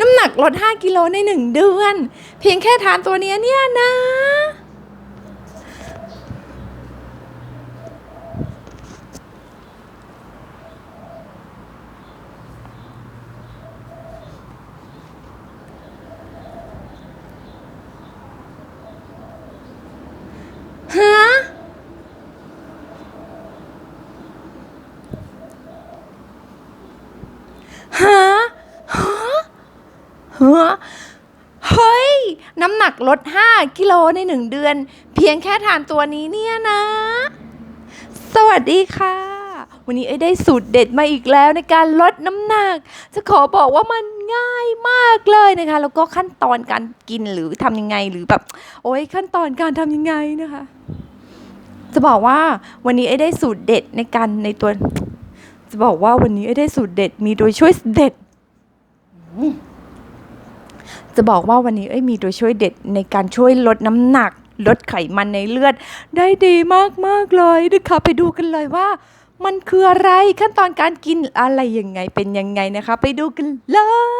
น้ำหนักลด 5 กิโลใน 1 เดือน เพียงแค่ทานตัวนี้เนี่ยนะ ฮะ ฮะ เฮ้ย น้ำหนักลด 5 กิโลใน 1 เดือน เพียงแค่ทานตัวนี้เนี่ยนะ สวัสดีค่ะ วันนี้ไอ้ได้สูตรเด็ดมาอีกแล้วในการลดน้ำหนัก จะขอบอกว่ามันง่ายมากเลยนะคะ แล้วก็ขั้นตอนการกินหรือทำยังไงหรือแบบ โอ้ยขั้นตอนการทำยังไงนะคะ จะบอกว่าวันนี้ไอ้ได้สูตรเด็ดในการในตัว จะบอกว่าวันนี้ไอ้ได้สูตรเด็ดมีโดยช่วยเด็ด จะบอกว่าวันนี้เอ้ยมีตัวช่วยเด็ดในการช่วยลดน้ำหนัก ลดไขมันในเลือด ได้ดีมากๆเลยนะคะไปดูกันเลยว่า มันคืออะไรขั้นตอนการกินอะไรยังไงเป็นยังไงนะคะ ไปดูกันเลย